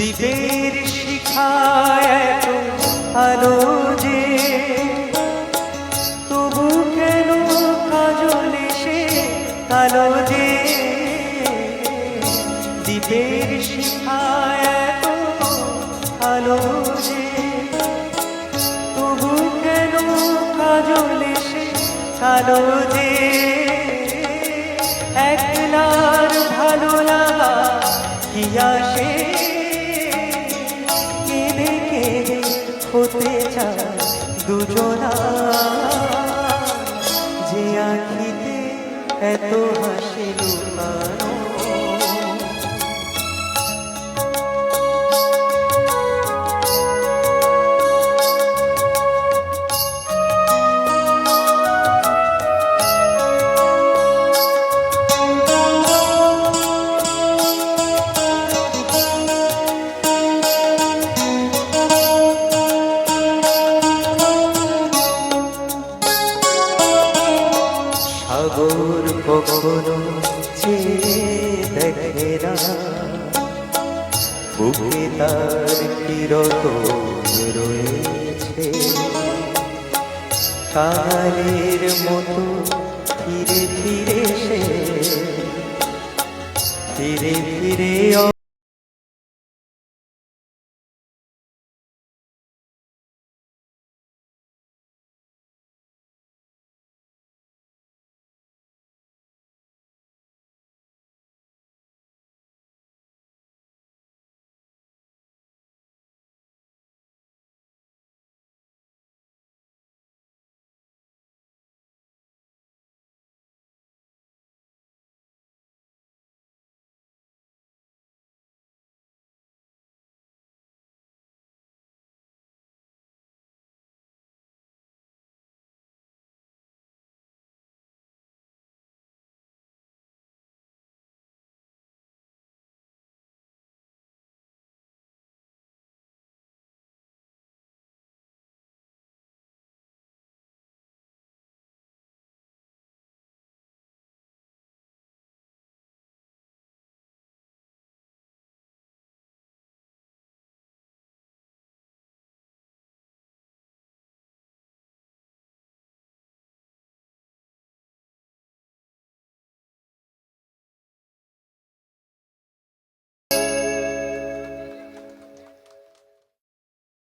দ্বীপের শিখায় আলো যে, তবু কেন কাজলে সে কালো যে? দ্বীপের শিখায় আলো যে, তবু কেন কাজলে সে কালো যে? একলার ভালো লাগা কি আসে? হতে চায় দুজনা? যে আখিতে এত হাসি লুকানো সাগর কখনো দেখে বুকে তার কিরত রয়েছে। কাঙালের মতো ফিরে ফিরে সে ফিরে ফিরে